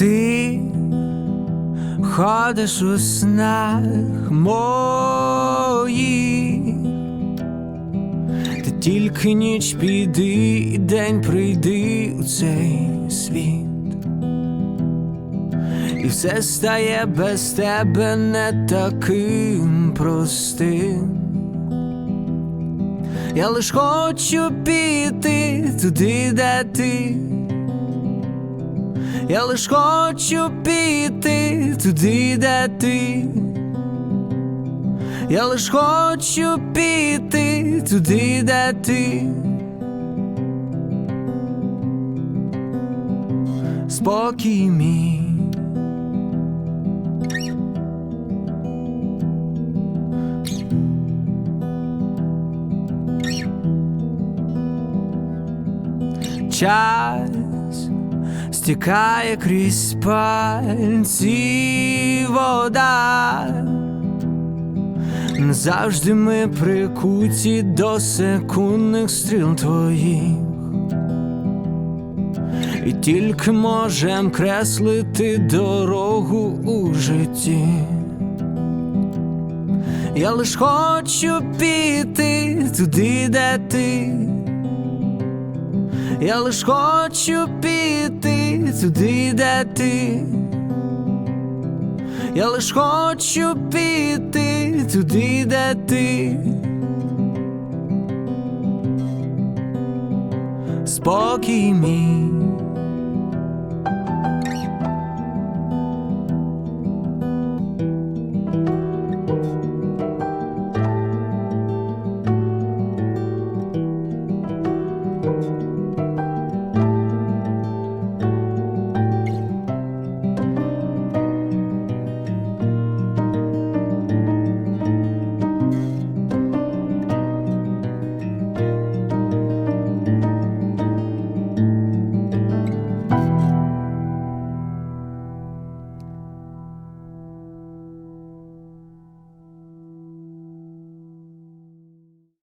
Ти ходиш у снах моїх Ти тільки ніч піди, і день прийди у цей світ. І все стає без тебе не таким простим. Я лиш хочу піти туди, де ти. Я лиш хочу піти туди, де ти. Я лиш хочу піти туди, де ти. Спокій мій. Час стікає крізь пальці вода. Завжди ми прикуті до секундних стріл твоїх. І тільки можем креслити дорогу у житті. Я лиш хочу піти туди, де ти. Я лиш хочу піти туди, де ти. Я лиш хочу піти туди, де ти. Спокій мій.